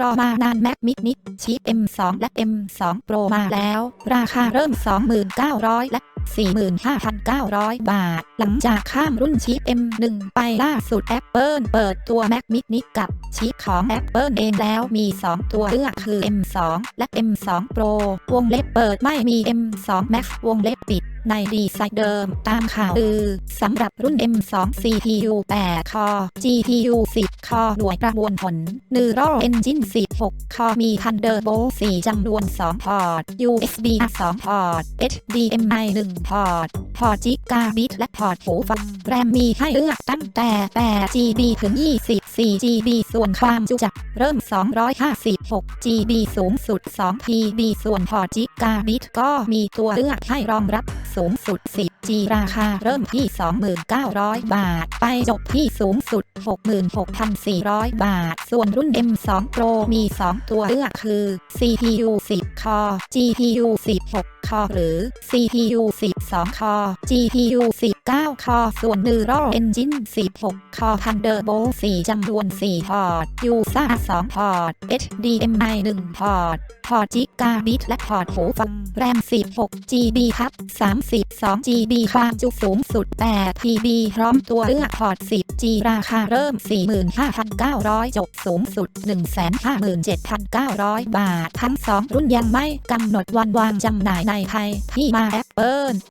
รอมานานแม็กมินิชีพ M2 และ M2 Pro มาแล้ว ราคาเริ่ม 2,900 และ 45,900 บาท หลังจากข้ามรุ่นชีพ M1 ไปล่าสุด Apple เปิดตัว Mac mini กับชีพของ Apple เองแล้วมี 2 ตัวเลือกคือ M2 และ M2 Pro วงเล็บเปิดไม่มี M2 Max วงเล็บปิด ในดีไซน์เดิมตามข่าวลือสำหรับรุ่น M2 CPU 8 Core GPU 10 Core หน่วยประมวลผล Neural Engine 16 Core มี Thunderbolt 4จำนวน 2 พอร์ต USB 2 พอร์ต HDMI 1 พอร์ต พอร์ต Gigabit และพอร์ตหูฟัง แรมมีให้เลือกตั้งแต่ 8 GB ถึง 24 GB ส่วนความจุจะเริ่ม 256 GB สูงสุด 2 TB ส่วนพอร์ต Gigabit ก็มีตัวเลือกให้รองรับ สูงสุด 10G ราคาเริ่มที่ 29,000 บาท ไปจบที่สูงสุด 66,400 บาท ส่วนรุ่น M2 Pro มี 2 ตัวเลือกคือ CPU 10 Core GPU 16 Core หรือ CPU 12 Core GPU 19 Core ส่วน Neural Engine 16 Core Thunderbolt 4จำนวน 4 พอร์ต USA 2 พอร์ต HDMI 1 พอร์ต พอร์ต Gigabit และพอร์ตหูฟัง แรม 16 GB ครับ 32 GB ความจุสูงสุด 8 TB พร้อมตัวเลือกพอร์ต 10G ราคาเริ่ม 45,900 จบสูงสุด 157,900 บาท ทั้ง 2 รุ่นยังไม่กำหนดวันวางจำหน่ายในไทยที่มา Apple